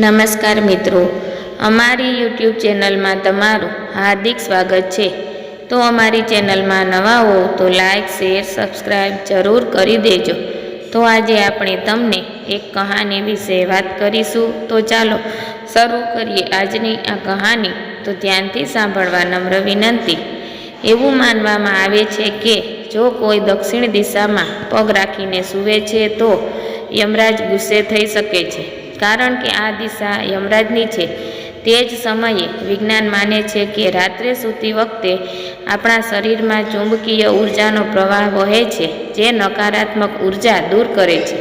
નમસ્કાર મિત્રો. અમારી યુટ્યુબ ચેનલમાં તમારું હાર્દિક સ્વાગત છે. તો અમારી ચેનલમાં નવા હો તો લાઇક શેર સબસ્ક્રાઈબ જરૂર કરી દેજો. તો આજે આપણે તમને એક કહાની વિશે વાત કરીશું. તો ચાલો શરૂ કરીએ આજની આ કહાની. તો ધ્યાનથી સાંભળવા નમ્ર વિનંતી. એવું માનવામાં આવે છે કે જો કોઈ દક્ષિણ દિશામાં પગ રાખીને સૂવે છે તો યમરાજ ગુસ્સે થઈ શકે છે. કારણ કે આ દિશા યમરાજની છે. તે જ સમયે વિજ્ઞાન માને છે કે રાત્રે સૂતી વખતે આપણા શરીરમાં ચુંબકીય ઉર્જાનો પ્રવાહ વહે છે, જે નકારાત્મક ઊર્જા દૂર કરે છે.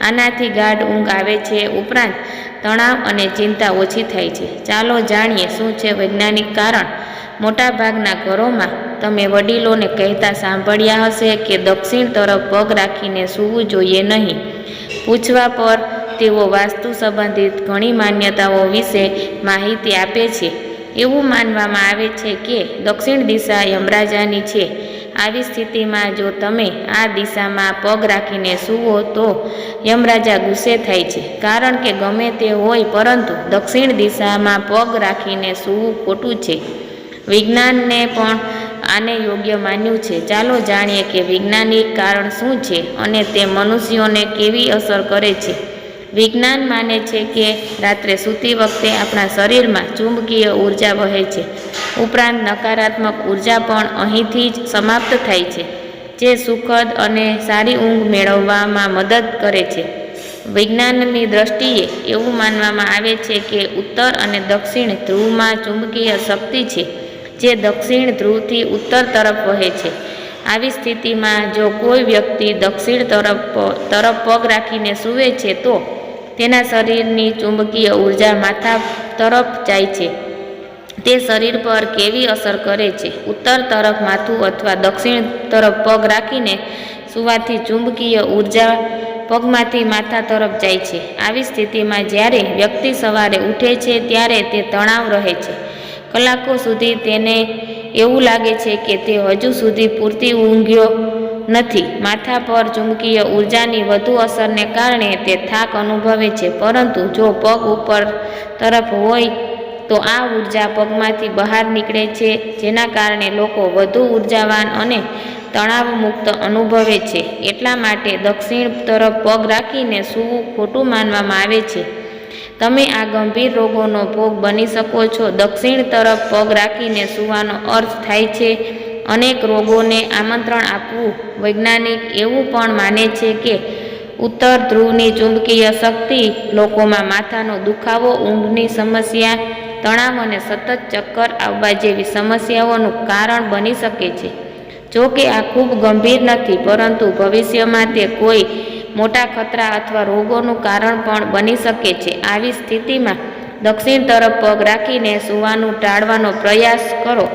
આનાથી ગાઢ ઊંઘ આવે છે, ઉપરાંત તણાવ અને ચિંતા ઓછી થાય છે. ચાલો જાણીએ શું છે વૈજ્ઞાનિક કારણ. મોટાભાગના ઘરોમાં તમે વડીલોને કહેતા સાંભળ્યા હશે કે દક્ષિણ તરફ પગ રાખીને સૂવું જોઈએ નહીં. પૂછવા પર તેઓ વાસ્તુ સંબંધિત ઘણી માન્યતાઓ વિશે માહિતી આપે છે. એવું માનવામાં આવે છે કે દક્ષિણ દિશા યમરાજાની છે. આવી સ્થિતિમાં જો તમે આ દિશામાં પગ રાખીને સૂવો તો યમરાજા ગુસ્સે થાય છે. કારણ કે ગમે તે હોય પરંતુ દક્ષિણ દિશામાં પગ રાખીને સૂવું ખોટું છે. વિજ્ઞાનને પણ આને યોગ્ય માન્યું છે. ચાલો જાણીએ કે વૈજ્ઞાનિક કારણ શું છે અને તે મનુષ્યોને કેવી અસર કરે છે. વિજ્ઞાન માને છે કે રાત્રે સૂતી વખતે આપણા શરીરમાં ચુંબકીય ઊર્જા વહે છે. ઉપરાંત નકારાત્મક ઊર્જા પણ અહીંથી જ સમાપ્ત થાય છે, જે સુખદ અને સારી ઊંઘ મેળવવામાં મદદ કરે છે. વિજ્ઞાનની દ્રષ્ટિએ એવું માનવામાં આવે છે કે ઉત્તર અને દક્ષિણ ધ્રુવમાં ચુંબકીય શક્તિ છે, જે દક્ષિણ ધ્રુવથી ઉત્તર તરફ વહે છે. આવી સ્થિતિમાં જો કોઈ વ્યક્તિ દક્ષિણ તરફ તરફ પગ રાખીને સૂવે છે તો તેના શરીરની ચુંબકીય ઊર્જા માથા તરફ જાય છે. તે શરીર પર કેવી અસર કરે છે? ઉત્તર તરફ માથું અથવા દક્ષિણ તરફ પગ રાખીને સૂવાથી ચુંબકીય ઊર્જા પગમાંથી માથા તરફ જાય છે. આવી સ્થિતિમાં જ્યારે વ્યક્તિ સવારે ઉઠે છે ત્યારે તે તણાવ રહે છે. કલાકો સુધી તેને એવું લાગે છે કે તે હજુ સુધી પૂરતી ઊંઘ્યો નથી. માથા પર ચુંબકીય ઉર્જાની વધુ અસરને કારણે તે થાક અનુભવે છે. પરંતુ જો પગ ઉપર તરફ હોય તો આ ઊર્જા પગમાંથી બહાર નીકળે છે, જેના કારણે લોકો વધુ ઉર્જાવાન અને તણાવમુક્ત અનુભવે છે. એટલા માટે દક્ષિણ તરફ પગ રાખીને સૂવું ખોટું માનવામાં આવે છે. તમે આ ગંભીર રોગોનો ભોગ બની શકો છો. દક્ષિણ તરફ પગ રાખીને સૂવાનો અર્થ થાય છે અનેક રોગોને આમંત્રણ આપવું વૈજ્ઞાનિક એવું પણ માને છે કે ઉત્તર ધ્રુવની ચુંબકીય શક્તિ લોકોમાં માથાનો દુખાવો, ઊંઘની સમસ્યા, તણાવ અને સતત ચક્કર આવવા જેવી સમસ્યાઓનું કારણ બની શકે છે. જો કે આ ખૂબ ગંભીર નથી, પરંતુ ભવિષ્યમાં તે કોઈ મોટા ખતરા અથવા રોગોનું કારણ પણ બની શકે છે. આવી સ્થિતિમાં દક્ષિણ તરફ પગ રાખીને સૂવાનું, ટાળવાનો પ્રયાસ કરો.